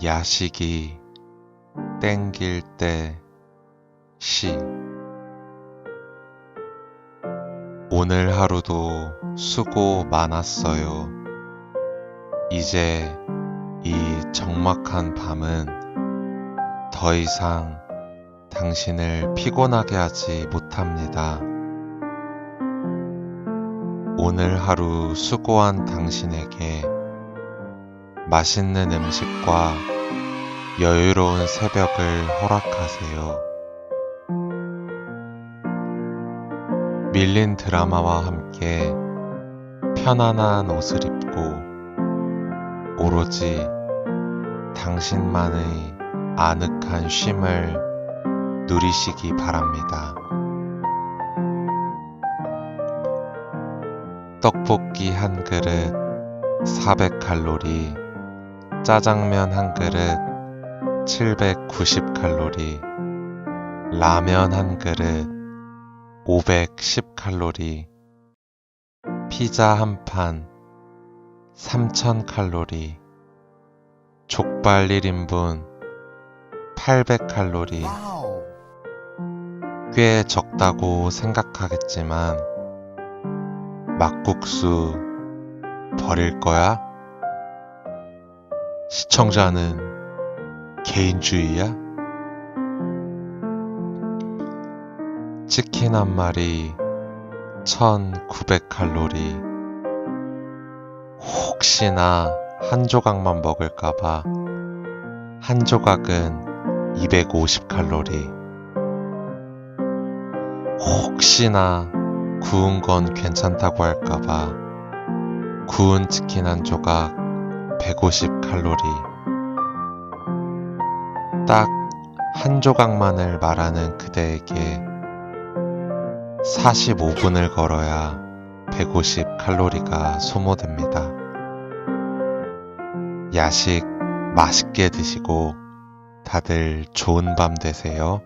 야식이 땡길 때 시. 오늘 하루도 수고 많았어요. 이제 이 적막한 밤은 더 이상 당신을 피곤하게 하지 못합니다. 오늘 하루 수고한 당신에게 맛있는 음식과 여유로운 새벽을 허락하세요. 밀린 드라마와 함께 편안한 옷을 입고 오로지 당신만의 아늑한 쉼을 누리시기 바랍니다. 떡볶이 한 그릇 400칼로리, 짜장면 한 그릇 790칼로리, 라면 한 그릇 510칼로리, 피자 한 판 3000칼로리, 족발 1인분 800칼로리, 꽤 적다고 생각하겠지만, 막국수 버릴 거야? 시청자는 개인주의야? 치킨 한 마리 1900칼로리. 혹시나 한 조각만 먹을까봐 한 조각은 250칼로리. 혹시나 구운 건 괜찮다고 할까봐 구운 치킨 한 조각 150 칼로리. 딱 한 조각만을 말하는 그대에게 45분을 걸어야 150 칼로리가 소모됩니다. 야식 맛있게 드시고 다들 좋은 밤 되세요.